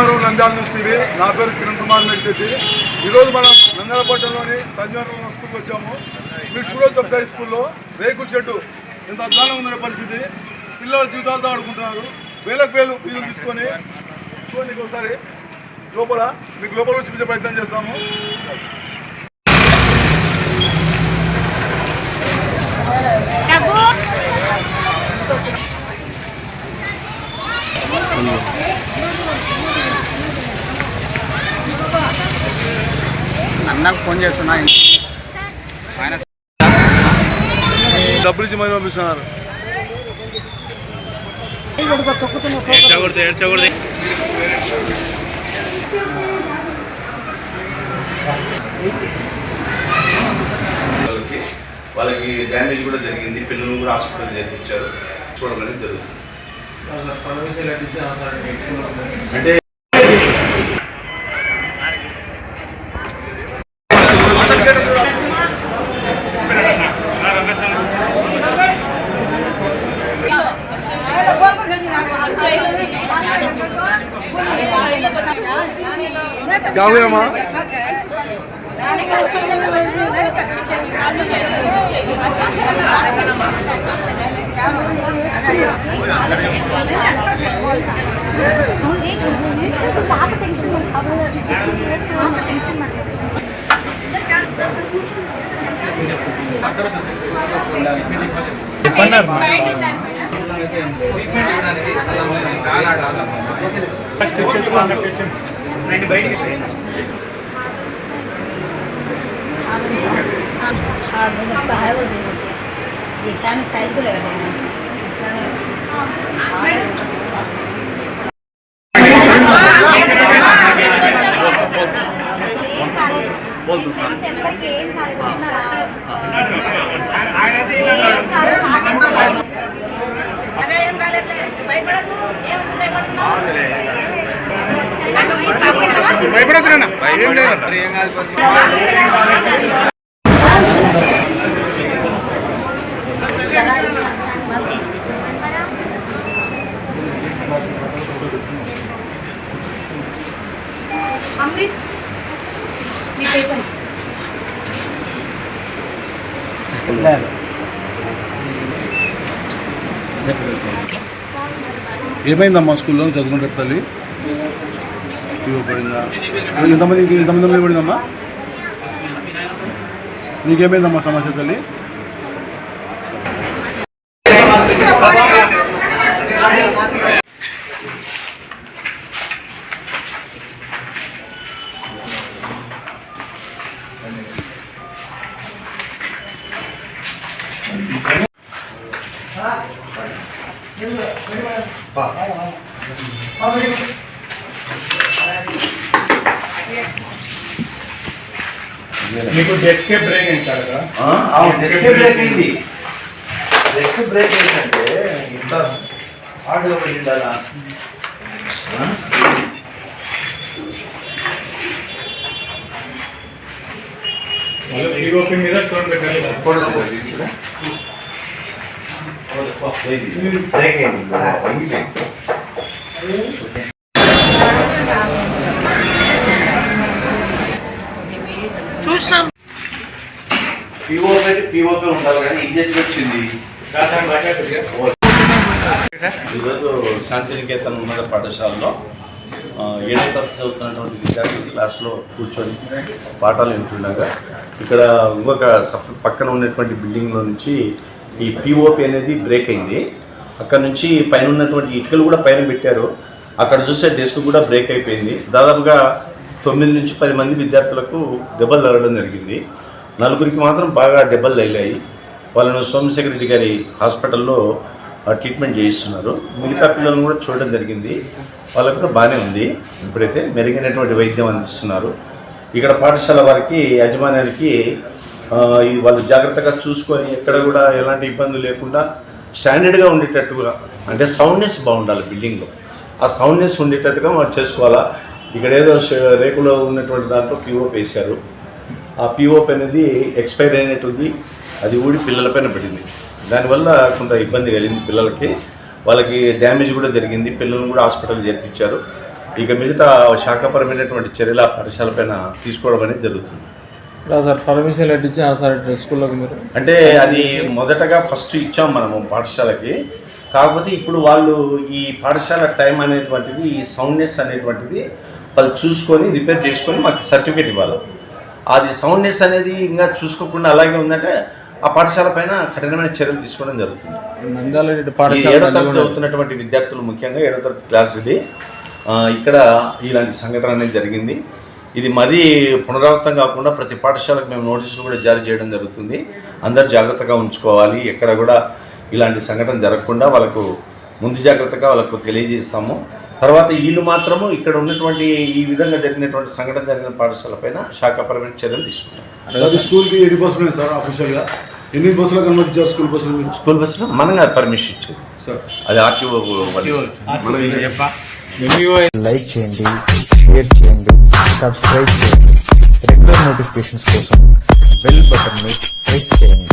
నా పేరు కిరణ్ కుమార్ మేడిశెట్టి ఈరోజు మనం నందలపట్నంలోని సంజీవన స్కూల్కి వచ్చాము. మీరు చూడొచ్చు ఒకసారి స్కూల్లో. రేకుల షెడ్డు. ఇంత అధ్వానం ఉందనే పరిస్థితి. పిల్లల జీవితాలతో ఆడుకుంటున్నారు. వేలకు వేలు ఫీజులు తీసుకొని. చూడండి ఒకసారి లోపల. మీకు లోపల వచ్చి చూపించే ప్రయత్నం చేస్తాము. ఫోన్ చేస్తున్నా. ఆయన డబ్బులు ఇచ్చి మరి పంపిస్తున్నారు. వాళ్ళకి వాళ్ళకి డ్యామేజ్ కూడా జరిగింది. పిల్లలు కూడా హాస్పిటల్ చేర్పించారు. చూడడం అనేది జరుగుతుంది అంటే क्या हुआ అమ్మా ట్రీట్మెంట్ ఇవ్వడానికి స్థలం లేదు కాలాడాలి लगता है वो दे देते हैं ये टाइम साइड को लगा देना భయపడతున్నా ఏం లేదు अमृत ये ఏమైందమ్మా స్కూల్లో చదువుకుంటారు తల్లి? పిఓ పడిందా ఎంతమంది ఎంతమంది మీద పడిందమ్మా నీకేమైందమ్మా సమస్య తల్లి మీకు డెస్క్ బ్రేక్ అయింది సార్ అక్కడ డెస్క్ బ్రేక్ అయింది. డెస్క్ బ్రేక్ అయిందంటే ఇంత హార్డ్గా పడిందా మీద స్టోన్ పెట్టాలి బ్రేక్ అయింది. పిఓపి అయితే పిఓపి ఉండాలి కానీ వచ్చింది. ఈరోజు శాంతినికేతన్ ఉన్నత పాఠశాలలో ఆ, ఏడవ తరగతి చదువుతున్నటువంటి విద్యార్థి క్లాస్లో కూర్చొని పాఠాలు వింటుండగా ఇక్కడ ఇంకొక సఫ్ పక్కన ఉన్నటువంటి బిల్డింగ్లో నుంచి ఈ పిఓపి అనేది బ్రేక్ అయింది. అక్కడ నుంచి పైన ఉన్నటువంటి ఇటుకలు కూడా పైన పెట్టారు. అక్కడ చూస్తే డెస్క్ కూడా బ్రేక్ అయిపోయింది. దాదాపుగా తొమ్మిది నుంచి పది మంది విద్యార్థులకు దెబ్బలు తగలడం జరిగింది. నలుగురికి మాత్రం బాగా దెబ్బలు తగిలాయి. వాళ్ళను సోమశేఖర్ రెడ్డి గారి హాస్పిటల్లో ట్రీట్మెంట్ చేయిస్తున్నారు. మిగతా పిల్లలను కూడా చూడడం జరిగింది. వాళ్ళకు కూడా బాగానే ఉంది. ఇప్పుడైతే మెరుగైనటువంటి వైద్యం అందిస్తున్నారు. ఇక్కడ పాఠశాల వారికి యాజమాన్యానికి ఈ వాళ్ళు జాగ్రత్తగా చూసుకొని ఎక్కడ కూడా ఎలాంటి ఇబ్బందులు లేకుండా స్టాండర్డ్గా ఉండేటట్టుగా అంటే సౌండ్నెస్ బాగుండాలి బిల్డింగ్లో. ఆ సౌండ్నెస్ ఉండేటట్టుగా మనం చేసుకోవాలా? ఇక్కడ ఏదో రేకులో ఉన్నటువంటి దాంట్లో పిఓపి వేశారు. ఆ పిఓపి అనేది ఎక్స్పైర్ అయినట్టుంది. అది ఊడి పిల్లలపైన పడింది. దానివల్ల కొంత ఇబ్బంది కలిగింది పిల్లలకి. వాళ్ళకి డ్యామేజ్ కూడా జరిగింది. పిల్లలను కూడా హాస్పిటల్ చేర్పించారు. ఇక మిగతా శాఖపరమైనటువంటి చర్యలు ఆ పాఠశాలపైన తీసుకోవడం అనేది జరుగుతుంది. సార్ పర్మిషన్ లెటర్ ఇచ్చారు సార్ స్కూల్లోకి మీరు? అంటే అది మొదటగా ఫస్ట్ ఇచ్చాం మనము పాఠశాలకి. కాకపోతే ఇప్పుడు వాళ్ళు ఈ పాఠశాల టైం అనేటువంటిది ఈ సౌండ్నెస్ అనేటువంటిది వాళ్ళు చూసుకొని రిపేర్ చేసుకొని మాకు సర్టిఫికేట్ ఇవ్వాలి. అది సౌండ్నెస్ అనేది ఇంకా చూసుకోకుండా అలాగే ఉందంటే ఆ పాఠశాల పైన కఠినమైన చర్యలు తీసుకోవడం జరుగుతుంది. ఏడో తరగతి. చదువుతున్నటువంటి విద్యార్థులు ముఖ్యంగా ఏడో తరగతి క్లాస్ ఇది ఇక్కడ ఇలాంటి సంఘటన అనేది జరిగింది. ఇది మరీ పునరావృతం కాకుండా ప్రతి పాఠశాలకు మేము నోటీసులు కూడా జారీ చేయడం జరుగుతుంది. అందరు జాగ్రత్తగా ఉంచుకోవాలి. ఎక్కడ కూడా ఇలాంటి సంఘటన జరగకుండా వాళ్ళకు ముందు జాగ్రత్తగా వాళ్ళకు తెలియజేస్తాము. తర్వాత వీళ్ళు మాత్రము ఇక్కడ ఉన్నటువంటి ఈ విధంగా జరిగినటువంటి సంఘటన జరిగిన పాఠశాల పైన శాఖాపరమైన చర్యలు తీసుకుంటాం సార్ ఈ స్కూల్కి ఎన్ని బస్సులు సార్ అఫీషియల్గా ఎన్ని బస్సులకు అనుమతించారు స్కూల్ బస్సులు స్కూల్ బస్సులో మనగా పర్మిషన్ ఇచ్చేది. సార్. అది ఆర్టీఓ లైక్ చేయండి షేర్ చేయండి సబ్స్క్రైబ్ చేయండి. రెగ్యులర్ నోటిఫికేషన్స్ కోసం బెల్ బటన్ని ప్రెస్ చేయండి.